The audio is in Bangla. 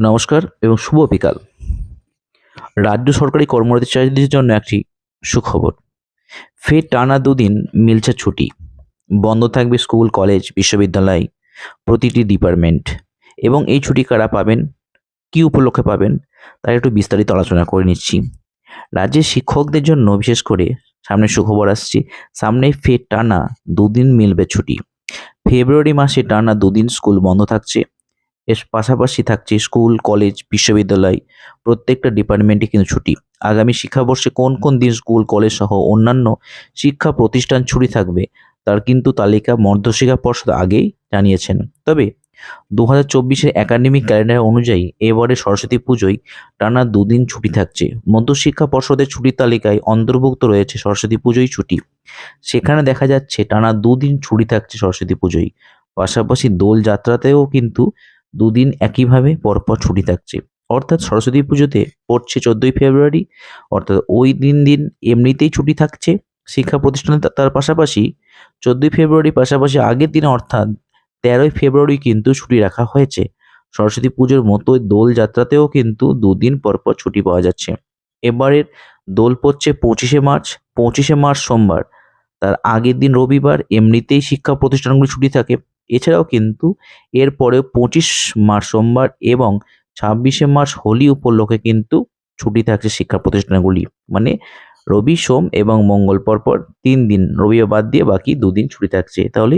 নমস্কার এবং শুভ বিকাল। রাজ্য সরকারি কর্মচারীদের জন্য একটি সুখবর। ফের টানা দুদিন মিলছে ছুটি। বন্ধ থাকবে স্কুল, কলেজ, বিশ্ববিদ্যালয়, প্রতিটি ডিপার্টমেন্ট। এবং এই ছুটি কারা পাবেন, কী উপলক্ষে পাবেন, তার একটু বিস্তারিত আলোচনা করে নিচ্ছি। রাজ্যের শিক্ষকদের জন্য বিশেষ করে সামনে সুখবর আসছে, সামনে ফের টানা দুদিন মিলবে ছুটি। ফেব্রুয়ারি মাসে টানা দুদিন স্কুল বন্ধ থাকছে। এর পাশাপাশি থাকছে স্কুল, কলেজ, বিশ্ববিদ্যালয়, প্রত্যেকটা ডিপার্টমেন্টে কিন্তু ছুটি। আগামী শিক্ষাবর্ষে কোন কোন দিন স্কুল, কলেজ সহ অন্যান্য শিক্ষা প্রতিষ্ঠান ছুটি থাকবে, তার কিন্তু তালিকা মধ্যশিক্ষা পর্ষদ আগেই জানিয়েছেন। তবে দু হাজার চব্বিশের একাডেমিক ক্যালেন্ডার অনুযায়ী এবারে সরস্বতী পুজোয় টানা দুদিন ছুটি থাকছে। মধ্যশিক্ষা পর্ষদের ছুটির তালিকায় অন্তর্ভুক্ত রয়েছে সরস্বতী পুজোয় ছুটি। সেখানে দেখা যাচ্ছে টানা দুদিন ছুটি থাকছে সরস্বতী পুজোয়। পাশাপাশি দোল যাত্রাতেও কিন্তু দুদিন একইভাবে পরপর ছুটি থাকছে। অর্থাৎ সরস্বতী পুজোতে পড়ছে চোদ্দোই ফেব্রুয়ারি, অর্থাৎ ওই দিন দিন এমনিতেই ছুটি থাকছে শিক্ষা প্রতিষ্ঠানে। তার পাশাপাশি চোদ্দোই ফেব্রুয়ারি পাশাপাশি আগের দিন অর্থাৎ তেরোই ফেব্রুয়ারি কিন্তু ছুটি রাখা হয়েছে। সরস্বতী পুজোর মতো দোল যাত্রাতেও কিন্তু দুদিন পরপর ছুটি পাওয়া যাচ্ছে। এবারের দোল পড়ছে পঁচিশে মার্চ পঁচিশে মার্চ সোমবার। তার আগের দিন রবিবার এমনিতেই শিক্ষা প্রতিষ্ঠানগুলি ছুটি থাকে। এছাড়াও কিন্তু এরপরে পঁচিশ মার্চ সোমবার এবং ছাব্বিশে মার্চ হোলি উপলক্ষে কিন্তু ছুটি থাকছে শিক্ষা প্রতিষ্ঠানগুলি। মানে রবি, সোম এবং মঙ্গল পরপর তিন দিন রবিবার বাদ দিয়ে বাকি দুদিন ছুটি থাকছে। তাহলে